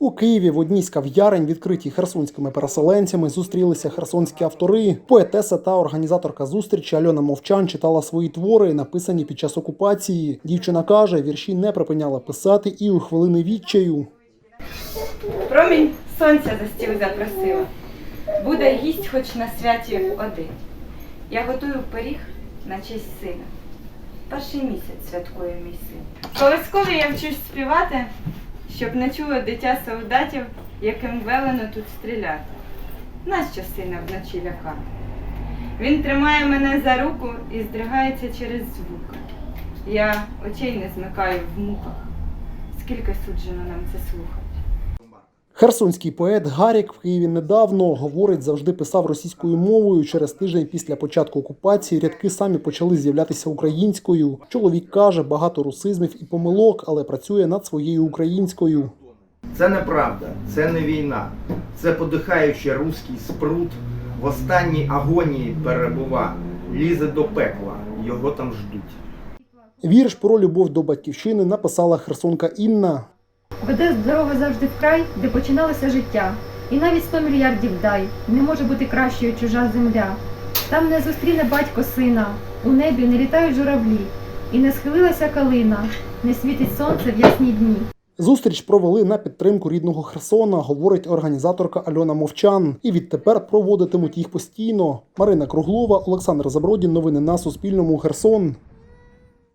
У Києві в одній з кав'ярень, відкритій херсонськими переселенцями, зустрілися херсонські автори. Поетеса та організаторка зустрічі Альона Мовчан читала свої твори, написані під час окупації. Дівчина каже, вірші не припиняла писати і у хвилини відчаю. Промінь сонця за стіл запросила. Буде гість хоч на святі один. Я готую пиріг на честь сина. Перший місяць святкує мій син. Колискові я вчусь співати, щоб не чуло дитя солдатів, яким велено тут стріляти. Нащо сина вночі лякати? Він тримає мене за руку і здригається через звук. Я очей не змикаю в муках. Скільки суджено нам це слухати? Херсонський поет Гарік в Києві недавно говорить, завжди писав російською мовою. Через тиждень після початку окупації рядки самі почали з'являтися українською. Чоловік каже, багато русизмів і помилок, але працює над своєю українською. Це неправда, це не війна. Це подихаючий руський спрут в останній агонії перебува, лізе до пекла, його там ждуть. Вірш про любов до батьківщини написала херсонка Інна. Веде дорога завжди в край, де починалося життя. І навіть сто мільярдів дай не може бути кращою чужа земля. Там не зустріне батько сина, у небі не літають журавлі, і не схилилася калина, не світить сонце в ясні дні. Зустріч провели на підтримку рідного Херсона, говорить організаторка Альона Мовчан. І відтепер проводитимуть їх постійно. Марина Круглова, Олександр Забродін. Новини на Суспільному. Херсон.